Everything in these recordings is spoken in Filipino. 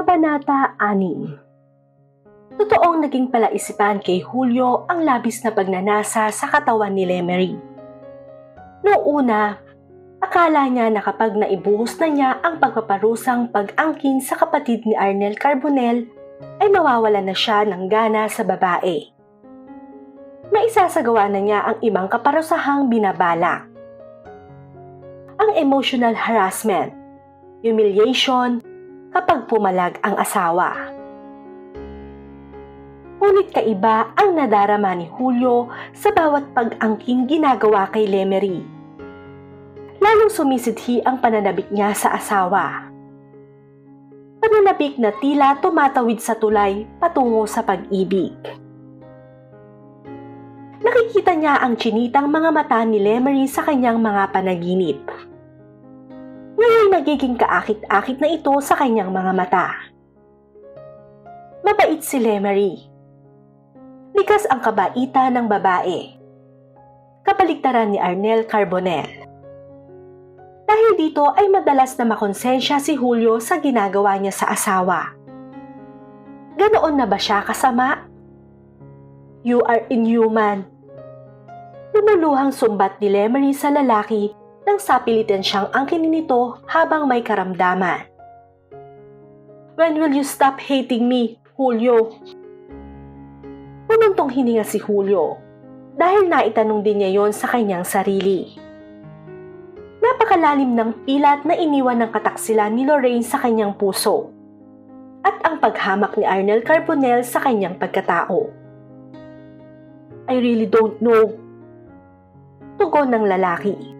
Kabanata 6 Totoong naging palaisipan kay Julio ang labis na pagnanasa sa katawan ni Lemery. Noong una, akala niya na kapag naibuhos na niya ang pagpaparusang pag-angkin sa kapatid ni Arnel Carbonel, ay mawawala na siya ng gana sa babae. Maisasagawa na niya ang ibang kaparusahang binabalak. Ang emotional harassment, humiliation, kapag pumalag ang asawa. Ngunit kaiba ang nadarama ni Julio sa bawat pag-angking ginagawa kay Lemery. Lalong sumisidhi ang pananabik niya sa asawa. Pananabik na tila tumatawid sa tulay patungo sa pag-ibig. Nakikita niya ang chinitang mga mata ni Lemery sa kanyang mga panaginip. Ngayon nagiging kaakit-akit na ito sa kanyang mga mata. Mabait si Lemery. Likas ang kabaitan ng babae. Kapaligtaran ni Arnel Carbonel. Dahil dito ay madalas na makonsensya si Julio sa ginagawa niya sa asawa. Ganoon na ba siya kasama? You are inhuman. Lumuluhang sumbat ni Lemery sa lalaki nang sapilitan siyang angkinin nito habang may karamdaman. When will you stop hating me, Julio? Pumuntong hininga si Julio dahil naitanong din niya yon sa kanyang sarili. Napakalalim ng pilat na iniwan ng kataksilan ni Lorraine sa kanyang puso at ang paghamak ni Arnel Carbonell sa kanyang pagkatao. I really don't know. Tugon ng lalaki.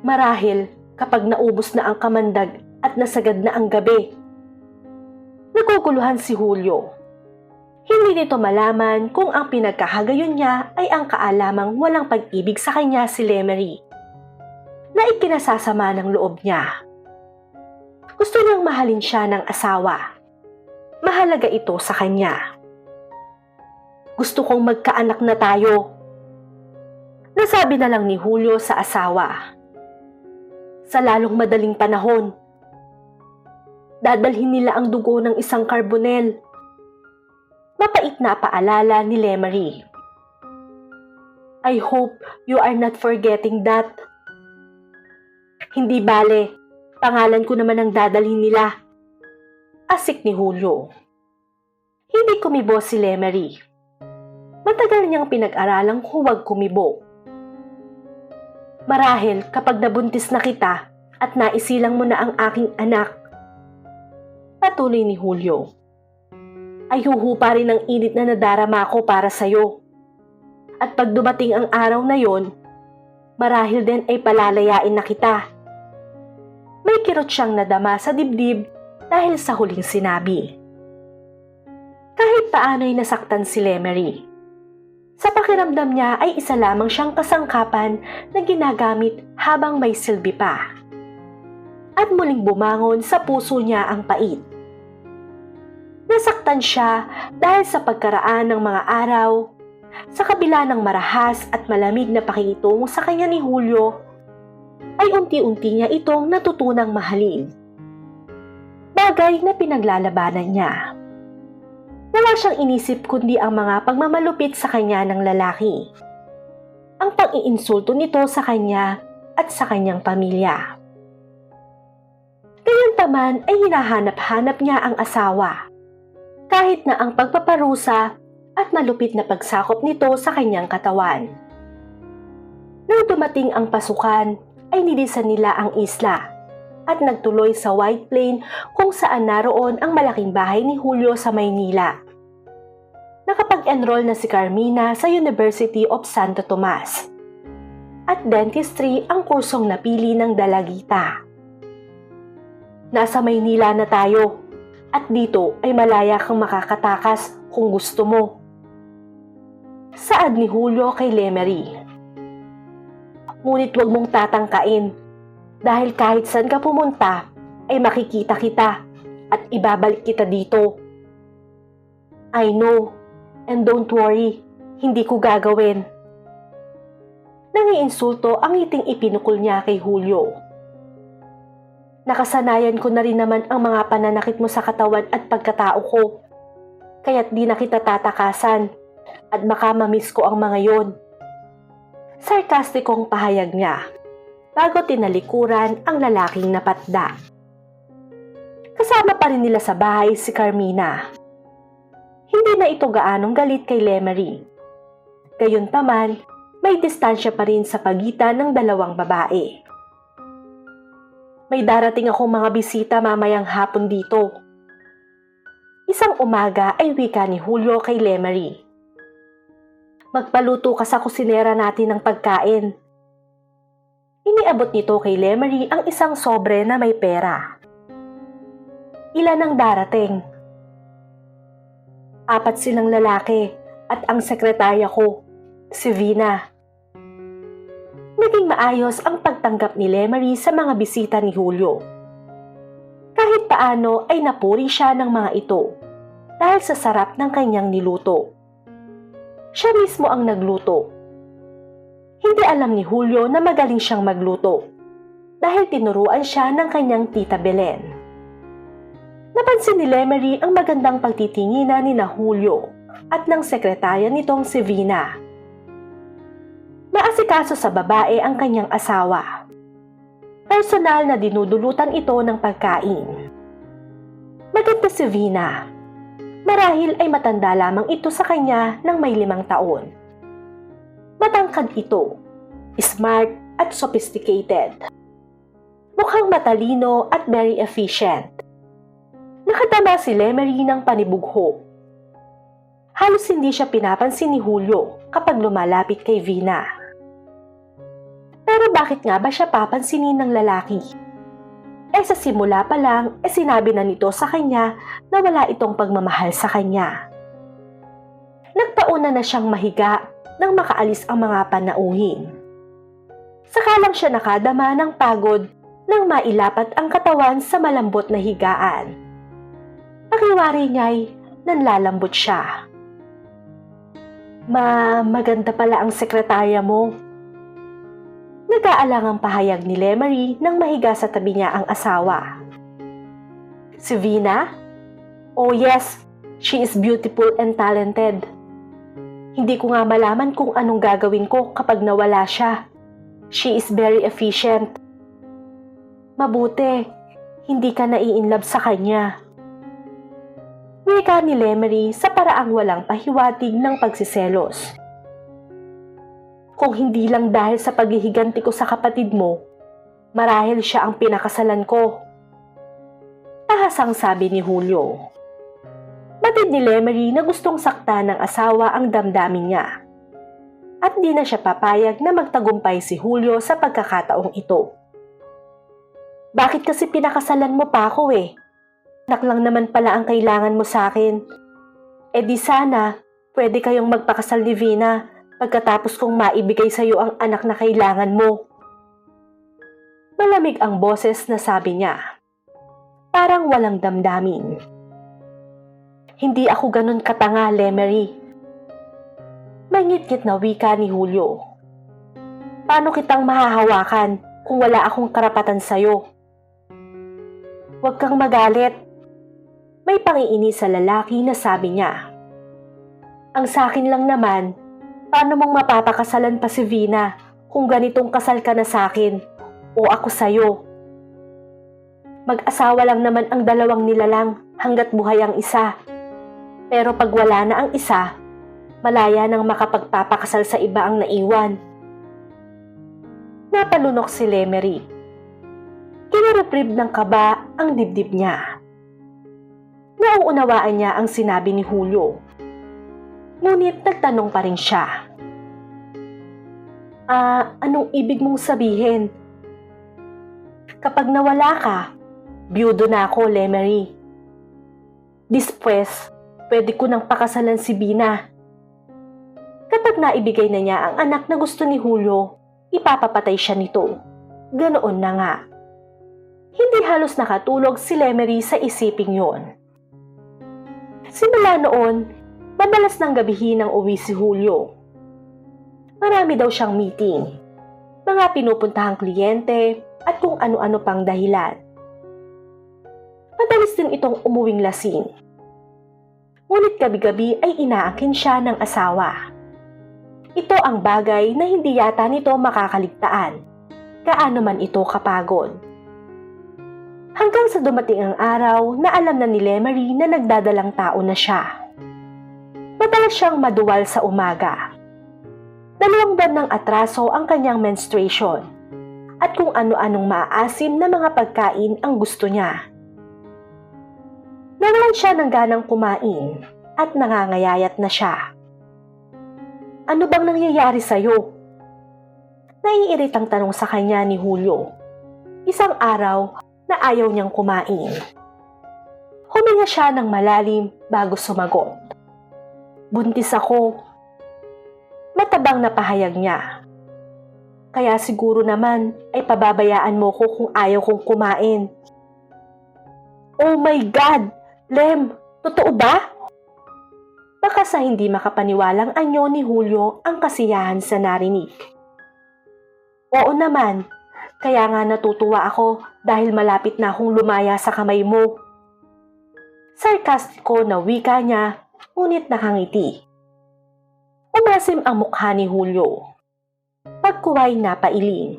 Marahil kapag naubos na ang kamandag at nasagad na ang gabi. Naguguluhan si Julio. Hindi nito malaman kung ang pinagkahagayon niya ay ang kaalamang walang pag-ibig sa kanya si Lemery na ikinasasama ng loob niya. Gusto niyang mahalin siya ng asawa. Mahalaga ito sa kanya. Gusto kong magkaanak na tayo. Nasabi na lang ni Julio sa asawa. Sa lalong madaling panahon, dadalhin nila ang dugo ng isang karbonel. Mapait na paalala ni Lemery. I hope you are not forgetting that. Hindi bale, pangalan ko naman ang dadalhin nila. Asik ni Julio. Hindi kumibo si Lemery. Matagal niyang pinag-aralang huwag kumibo. Marahil kapag nabuntis na kita at naisilang mo na ang aking anak. Patuloy ni Julio. Ayuhu pa rin ang init na nadarama ko para sa'yo. At pag dumating ang araw na yon, marahil din ay palalayain na kita. May kirot siyang nadama sa dibdib dahil sa huling sinabi. Kahit paano'y nasaktan si Lemery. Sa pakiramdam niya ay isa lamang siyang kasangkapan na ginagamit habang may silbi pa. At muling bumangon sa puso niya ang pait. Nasaktan siya dahil sa pagkaraan ng mga araw, sa kabila ng marahas at malamig na pakikitungo sa kanya ni Julio, ay unti-unti niya itong natutunang mahalin. Bagay na pinaglalabanan niya. Wala siyang inisip kundi ang mga pagmamalupit sa kanya ng lalaki. Ang pag-iinsulto nito sa kanya at sa kanyang pamilya. Gayunpaman ay hinahanap-hanap niya ang asawa. Kahit na ang pagpaparusa at malupit na pagsakop nito sa kanyang katawan. Nang dumating ang pasukan, ay nilisan nila ang isla at nagtuloy sa White Plain kung saan naroon ang malaking bahay ni Julio sa Maynila. Nakapag-enroll na si Carmina sa University of Santo Tomas. At dentistry ang kursong napili ng dalagita. Nasa Maynila na tayo at dito ay malaya kang makakatakas kung gusto mo. Saad ni Julio kay Lemery. Ngunit huwag mong tatangkain dahil kahit saan ka pumunta ay makikita kita at ibabalik kita dito. I know and don't worry, hindi ko gagawin. Nangiinsulto ang ngiting ipinukol niya kay Julio. Nakasanayan ko na rin naman ang mga pananakit mo sa katawan at pagkatao ko. Kaya't di na kita tatakasan at baka mamiss ko ang mga yon. Sarkastikong pahayag niya bago tinalikuran ang lalaking napatda. Kasama pa rin nila sa bahay si Carmina. Hindi na ito gaanong galit kay Lemery. Gayunpaman, may distansya pa rin sa pagitan ng dalawang babae. May darating akong mga bisita mamayang hapon dito. Isang umaga ay wika ni Julio kay Lemery. Magpaluto ka sa kusinera natin ng pagkain. Iniabot nito kay Lemery ang isang sobre na may pera. Ilan ang darating? Apat silang lalaki at ang sekretarya ko, si Vina. Naging maayos ang pagtanggap ni Lemery sa mga bisita ni Julio. Kahit paano ay napuri siya ng mga ito dahil sa sarap ng kanyang niluto. Siya mismo ang nagluto. Hindi alam ni Julio na magaling siyang magluto dahil tinuruan siya ng kanyang tita Belen. Napansin ni Lemery ang magandang pagtitinginan ni na Julio at ng sekretarya nitong si Vina. Naasikaso sa babae ang kanyang asawa. Personal na dinudulutan ito ng pagkain. Maganda si Vina. Marahil ay matanda lamang ito sa kanya ng may limang taon. Matangkad ito, smart at sophisticated. Mukhang matalino at very efficient. Nakatama si Lemery ng panibugho. Halos hindi siya pinapansin ni Julio kapag lumalapit kay Vina. Pero bakit nga ba siya papansinin ng lalaki? Eh sa simula pa lang, eh sinabi na nito sa kanya na wala itong pagmamahal sa kanya. Nagpauna na siyang mahiga nang makaalis ang mga panauhin. Saka lang siya nakadama ng pagod nang mailapat ang katawan sa malambot na higaan. Pakiwari niya'y nanlalambot siya. Ma, maganda pala ang sekretarya mo. Nag-aalangang pahayag ni Lemery nang mahiga sa tabi niya ang asawa. Si Vina? Oh yes, she is beautiful and talented. Hindi ko nga malaman kung anong gagawin ko kapag nawala siya. She is very efficient. Mabuti, hindi ka nai-inlove sa kanya. Wika ni Lemery sa paraang walang pahiwatig ng pagsiselos. Kung hindi lang dahil sa paghihiganti ko sa kapatid mo, marahil siya ang pinakasalan ko. Tahasang sabi ni Julio. Batid ni Lemery na gustong sakta ng asawa ang damdamin niya. At di na siya papayag na magtagumpay si Julio sa pagkakataong ito. Bakit kasi pinakasalan mo pa ako eh? Anak lang naman pala ang kailangan mo sa akin. E di sana, pwede kayong magpakasal ni Vina pagkatapos kong maibigay sa iyo ang anak na kailangan mo. Malamig ang boses na sabi niya. Parang walang damdamin. Hindi ako ganun katanga, Lemery. May ngit na wika ni Julio. Paano kitang mahahawakan kung wala akong karapatan sa'yo? Huwag kang magalit. May pangiini sa lalaki na sabi niya. Ang sakin lang naman, paano mong mapapakasalan pa si Vina kung ganitong kasal ka na sakin o ako sa'yo? Mag-asawa lang naman ang dalawang nilalang hanggat buhay ang isa. Pero pag wala na ang isa, malaya nang makapagpapakasal sa iba ang naiwan. Napalunok si Lemery. Kinaraprib ng kaba ang dibdib niya. Nauunawaan niya ang sinabi ni Julio. Ngunit nagtanong pa rin siya. Ah, anong ibig mong sabihin? Kapag nawala ka, biyudo na ako, Lemery. Dispwes, pwede ko nang pakasalan si Bina. Kapag naibigay na niya ang anak na gusto ni Julio, ipapapatay siya nito. Ganoon na nga. Hindi halos nakatulog si Lemery sa isiping yon. Simula noon, madalas ng gabihin ang uwi si Julio. Marami daw siyang meeting, mga pinupuntahang kliyente at kung ano-ano pang dahilan. Madalas din itong umuwing lasing. Ngunit gabi-gabi ay inaangkin siya ng asawa. Ito ang bagay na hindi yata nito makakaligtaan. Kaano man ito kapagod. Hanggang sa dumating ang araw na alam na ni Lemery na nagdadalang tao na siya. Madalas siyang maduwal sa umaga. Dalawang buwan ng atraso ang kanyang menstruation at kung ano-anong maaasim na mga pagkain ang gusto niya. Nawalan siya ng ganang kumain at nangangayayat na siya. Ano bang nangyayari sa'yo? Naiiritang tanong sa kanya ni Julio. Isang araw na ayaw niyang kumain. Huminga siya ng malalim bago sumagot. Buntis ako. Matabang na pahayag niya. Kaya siguro naman ay pababayaan mo ko kung ayaw kong kumain. Oh my God! Lem, totoo ba? Baka sa hindi makapaniwalang anyo ni Julio ang kasiyahan sa narinig. Oo naman, kaya nga natutuwa ako dahil malapit na akong lumaya sa kamay mo. Sarkastiko na wika niya, ngunit nakangiti. Umasim ang mukha ni Julio. Pagkuway na pailing.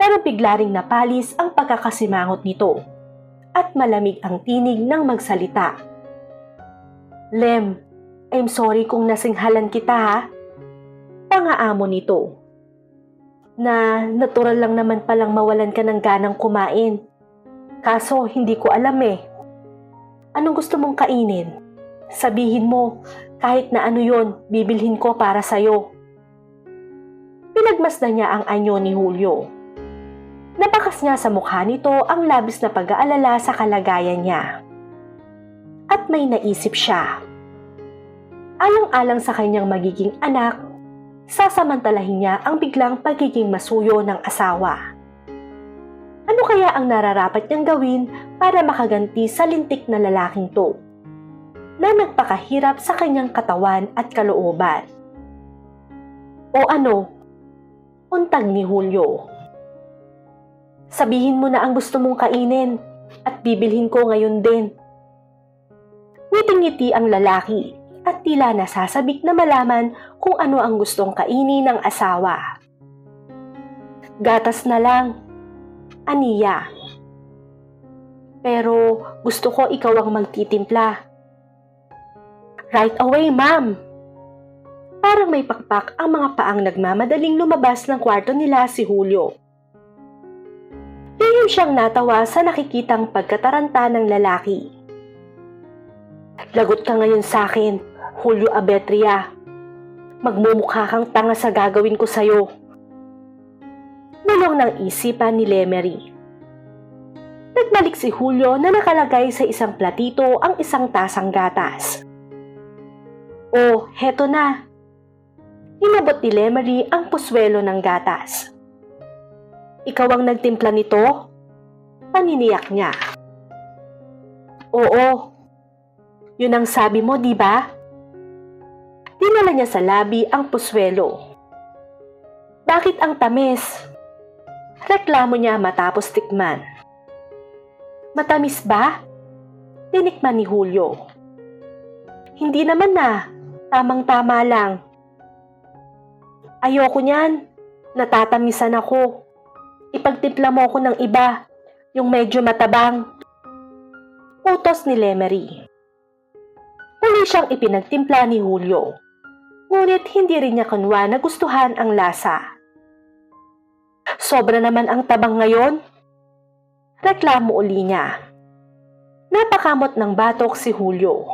Pero bigla ring napalis ang pagkakasimangot nito at malamig ang tinig ng magsalita. Lem, I'm sorry kung nasinghalan kita ha. Pangaamo nito. Na natural lang naman palang mawalan ka ng ganang kumain. Kaso hindi ko alam eh. Anong gusto mong kainin? Sabihin mo, kahit na ano yon, bibilhin ko para sa'yo. Pinagmasdan niya ang anyo ni Julio. Napakas niya sa mukha nito ang labis na pag-aalala sa kalagayan niya. At may naisip siya. Alang-alang sa kanyang magiging anak, sasamantalahin niya ang biglang pagiging masuyo ng asawa. Ano kaya ang nararapat niyang gawin para makaganti sa lintik na lalaking to? Na nagpakahirap sa kanyang katawan at kalooban. O ano? Untag ni Julio. Sabihin mo na ang gusto mong kainin at bibilhin ko ngayon din. Ngiting-ngiti ang lalaki at tila nasasabik na malaman kung ano ang gustong kainin ng asawa. Gatas na lang. Aniya. Pero gusto ko ikaw ang magtitimpla. Right away, ma'am. Parang may pakpak ang mga paang nagmamadaling lumabas ng kwarto nila si Julio. Lihim siyang natawa sa nakikitang pagkataranta ng lalaki. Lagot ka ngayon sa akin, Julio Abetria. Magmumukha kang tanga sa gagawin ko sa'yo. Bulong ng isipan ni Lemery. Nagbalik si Julio na nakalagay sa isang platito ang isang tasang gatas. Oh, heto na. Inabot ni Lemery ang puswelo ng gatas. Ikaw ang nagtimpla nito? Paniniyak niya. Oo. Yun ang sabi mo, di ba? Dinala niya sa labi ang puswelo. Bakit ang tamis? Reklamo niya matapos tikman. Matamis ba? Tinikman ni Julio. Hindi naman na. Tamang-tama lang. Ayoko niyan. Natatamisan ako ipagtimpla mo ko ng iba, yung medyo matabang. Utos ni Lemery. Muli siyang ipinagtimpla ni Julio. Ngunit hindi rin niya kanwa na gustuhan ang lasa. Sobra naman ang tabang ngayon. Reklamo uli niya. Napakamot ng batok si Julio.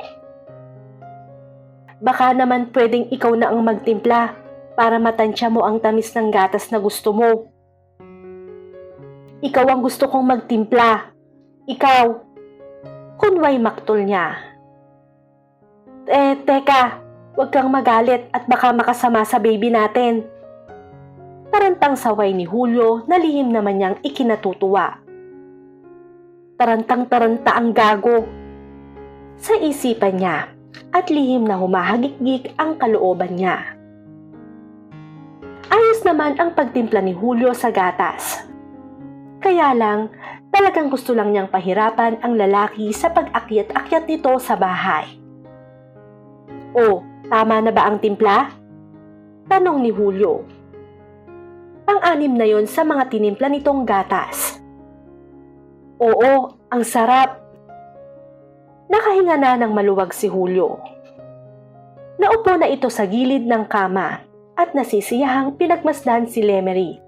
Baka naman pwedeng ikaw na ang magtimpla para matansya mo ang tamis ng gatas na gusto mo. Ikaw ang gusto kong magtimpla. Ikaw. Kunway maktol niya. Eh, teka. Huwag kang magalit at baka makasama sa baby natin. Tarantang saway ni Julio na lihim naman niyang ikinatutuwa. Tarantang-taranta ang gago. Sa isipan niya at lihim na humahagikgik ang kalooban niya. Ayos naman ang pagtimpla ni Julio sa gatas. Kaya lang, Talagang gusto lang niyang pahirapan ang lalaki sa pag-akyat-akyat nito sa bahay. O, tama na ba ang timpla? Tanong ni Julio. Pang-anim na yon sa mga tinimpla nitong gatas. Oo, ang sarap. Nakahinga na ng maluwag si Julio. Naupo na ito sa gilid ng kama at nasisiyahang pinagmasdan si Lemery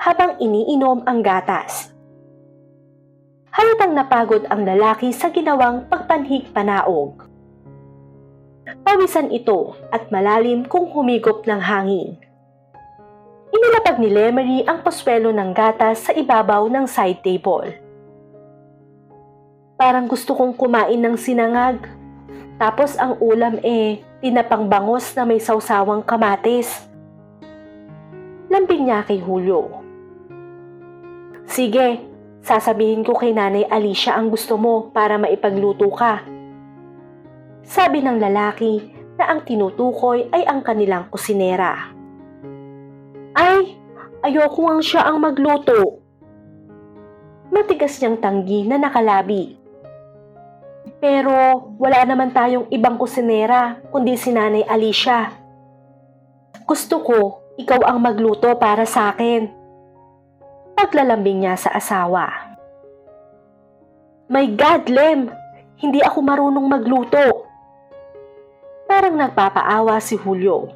habang iniinom ang gatas. Halatang napagod ang lalaki sa ginawang pagpanhig panaog. Pawisan ito at malalim kung humigop ng hangin. Inilapag ni Lemery ang paswelo ng gatas sa ibabaw ng side table. Parang gusto kong kumain ng sinangag. Tapos ang ulam eh, tinapang bangos na may sausawang kamatis. Lambing niya kay Julio. Sige, sasabihin ko kay Nanay Alicia ang gusto mo para maipagluto ka. Sabi ng lalaki na ang tinutukoy ay ang kanilang kusinera. Ay, ayoko ang siya ang magluto. Matigas niyang tanggi na nakalabi. Pero wala naman tayong ibang kusinera kundi si Nanay Alicia. Gusto ko, ikaw ang magluto para sa akin. Paglalambing niya sa asawa. My God, Lem! Hindi ako marunong magluto. Parang nagpapaawa si Julio.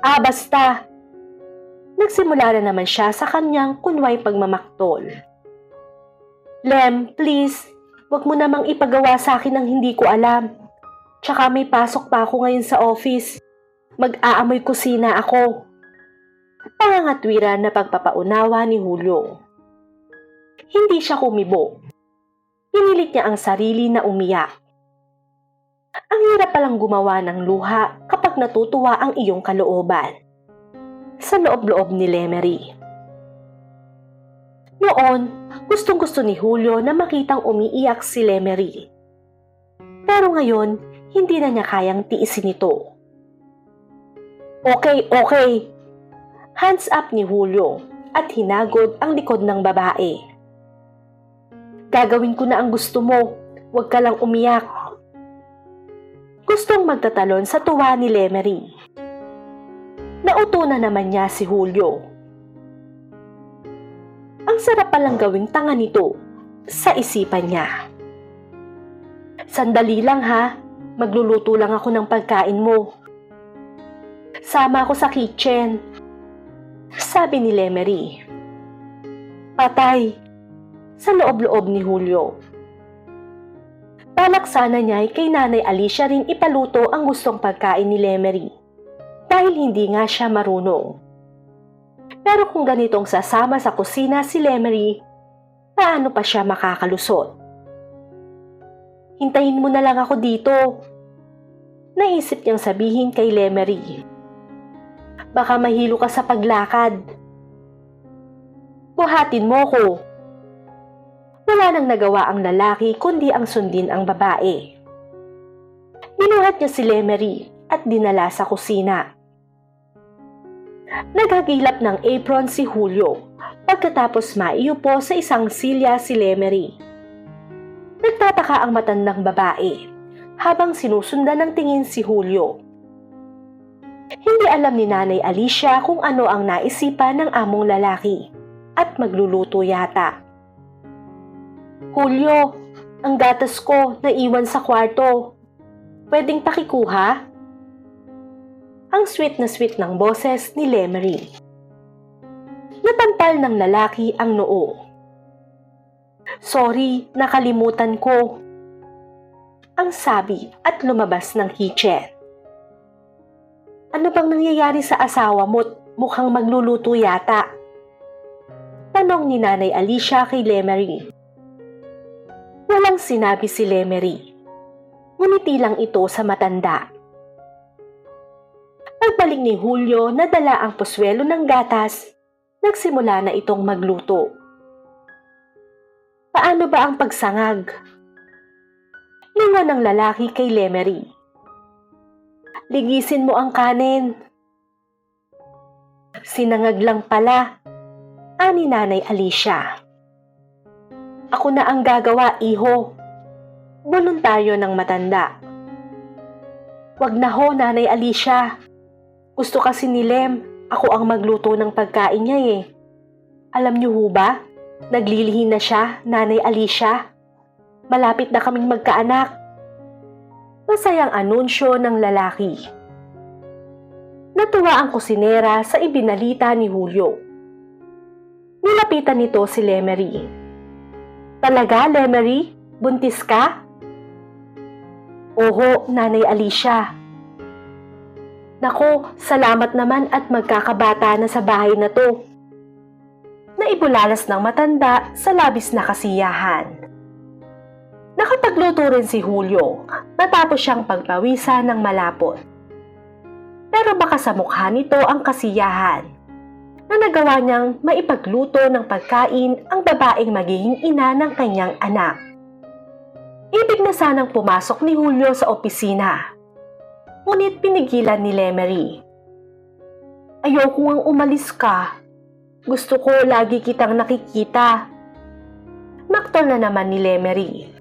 Ah, basta. Nagsimula na naman siya sa kanyang kunway pagmamaktol. Lem, please, wag mo namang ipagawa sa akin ang hindi ko alam. Tsaka may pasok pa ako ngayon sa office. Mag-aamoy kusina ako. Pangangatwiran na pagpapaunawa ni Julio. Hindi siya kumibo. Pinilit niya ang sarili na umiyak. Ang hirap palang gumawa ng luha kapag natutuwa ang iyong kalooban. Sa loob-loob ni Lemery. Noon, gustong gusto ni Julio na makitang umiiyak si Lemery. Pero ngayon, hindi na niya kayang tiisin ito. Okay, okay. Hands up ni Julio at hinagod ang likod ng babae. Gagawin ko na ang gusto mo. Huwag ka lang umiyak. Gustong magtatalon sa tuwa ni Lemery. Nauto na naman niya si Julio. Ang sarap palang gawing tanga nito sa isipan niya. Sandali lang ha, magluluto lang ako ng pagkain mo. Sama ako sa kitchen. Sabi ni Lemery. Patay. Sa loob-loob ni Julio. Balak sana niya ay kay Nanay Alicia rin ipaluto ang gustong pagkain ni Lemery. Dahil hindi nga siya marunong. Pero kung ganitong sasama sa kusina si Lemery, paano pa siya makakalusot? Hintayin mo na lang ako dito. Naisip niyang sabihin kay Lemery. Baka mahilo ka sa paglakad. Buhatin mo ko. Wala nang nagawa ang lalaki kundi ang sundin ang babae. Binuhat niya si Lemery at dinala sa kusina. Naghagilap ng apron si Julio pagkatapos maiupo sa isang silya si Lemery. Nagtataka ang matandang babae habang sinusundan ng tingin si Julio. Hindi alam ni Nanay Alicia kung ano ang naisipan ng among lalaki at magluluto yata. Julio, ang gatas ko naiwan sa kwarto. Pwedeng pakikuha? Ang sweet na sweet ng boses ni Lemery. Natampal ng lalaki ang noo. Sorry, nakalimutan ko. Ang sabi at lumabas ng kitchen. Ano bang nangyayari sa asawa mo't mukhang magluluto yata? Tanong ni Nanay Alicia kay Lemery. Walang sinabi si Lemery. Ngumiti lang ito sa matanda. Pagbalik ni Julio na dala ang poswelo ng gatas, nagsimula na itong magluto. Paano ba ang pagsangag? Lingon ng lalaki kay Lemery. Ligisin mo ang kanin. Sinangag lang pala, ani Nanay Alicia. Ako na ang gagawa, iho. Voluntaryo ng matanda. Wag na ho, Nanay Alicia. Gusto kasi ni Lem, ako ang magluto ng pagkain niya eh. Alam niyo ho ba, naglilihi na siya, Nanay Alicia. Malapit na kaming magkaanak. Masayang anunsyo ng lalaki. Natuwa ang kusinera sa ibinalita ni Julio. Nilapitan nito si Lemery. Talaga, Lemery? Buntis ka? Oho, Nanay Alicia. Nako, salamat naman at magkakabata na sa bahay na to. Naibulalas ng matanda sa labis na kasiyahan. Nakapagluto rin si Julio natapos siyang pagpawisan ng malapot. Pero baka sa mukha nito ang kasiyahan na nagawa niyang maipagluto ng pagkain ang babaeng magiging ina ng kanyang anak. Ibig na sanang pumasok ni Julio sa opisina. Ngunit pinigilan ni Lemery. Ayoko ang umalis ka. Gusto ko lagi kitang nakikita. Maktol na naman ni Lemery.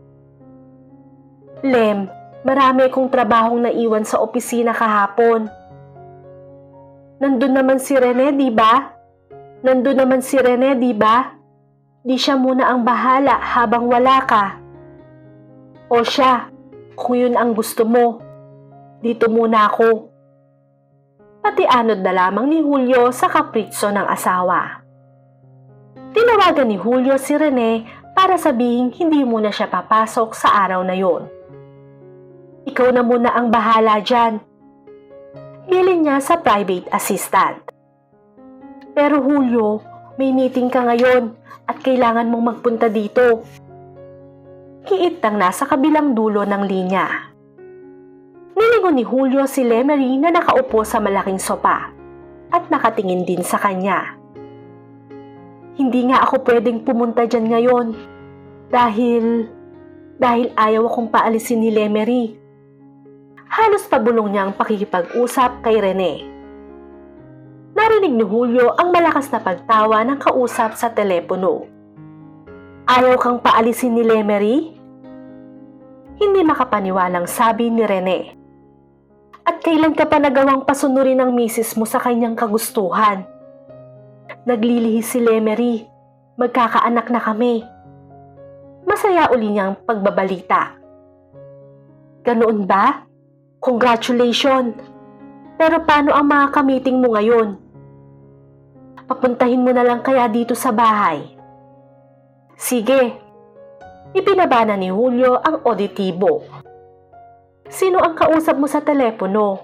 Lem, marami kong trabahong naiwan sa opisina kahapon. Nandun naman si Rene, di ba? Nandun naman si Rene, di ba? Di siya muna ang bahala habang wala ka. O siya, kung yun ang gusto mo, dito muna ako. Pati anod na lamang ni Julio sa kapritso ng asawa. Tinawagan ni Julio si Rene para sabihin hindi muna siya papasok sa araw na yon. Ikaw na muna ang bahala dyan. Bilin niya sa private assistant. Pero Julio, may meeting ka ngayon at kailangan mong magpunta dito. Kiit ang nasa kabilang dulo ng linya. Nilingon ni Julio si Lemery na nakaupo sa malaking sopa at nakatingin din sa kanya. Hindi nga ako pwedeng pumunta dyan ngayon dahil dahil ayaw akong paalisin ni Lemery. Halos pabulong niya ang pakikipag-usap kay Rene. Narinig ni Julio ang malakas na pagtawa ng kausap sa telepono. Ayaw kang paalisin ni Lemery? Hindi makapaniwalang sabi ni Rene. At kailan ka pa nagawang pasunurin ng misis mo sa kanyang kagustuhan? Naglilihi si Lemery. Magkakaanak na kami. Masaya uli niyang pagbabalita. Ganoon ba? Congratulations! Pero paano ang mga kamiting mo ngayon? Papuntahin mo na lang kaya dito sa bahay. Sige. Ipinabana ni Julio ang auditibo. Sino ang kausap mo sa telepono?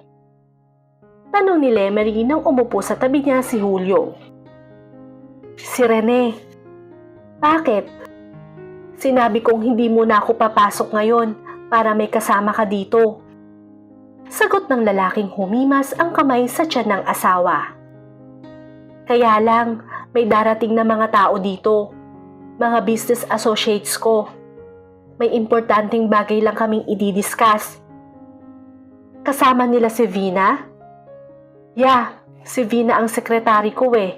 Tanong ni Lemery nang umupo sa tabi niya si Julio. Si Rene. Bakit? Sinabi kong hindi muna ako papasok ngayon para may kasama ka dito. Sagot ng lalaking humimas ang kamay sa tiyan ng asawa. Kaya lang, may darating na mga tao dito. Mga business associates ko. May importanteng bagay lang kaming ididiscuss. Kasama nila si Vina? Yeah, si Vina ang sekretary ko eh.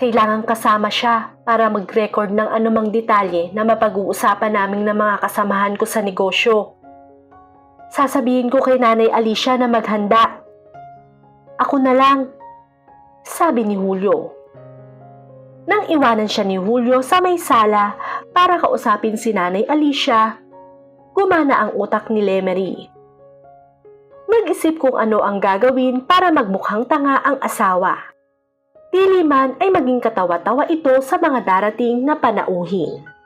Kailangan kasama siya para mag-record ng anumang detalye na mapag-uusapan namin ng mga kasamahan ko sa negosyo. Sasabihin ko kay Nanay Alicia na maghanda. Ako na lang, sabi ni Julio. Nang iwanan siya ni Julio sa may sala para kausapin si Nanay Alicia, gumana ang utak ni Lemery. Nag-isip kung ano ang gagawin para magmukhang tanga ang asawa. Dili man ay maging katawa-tawa ito sa mga darating na panauhin.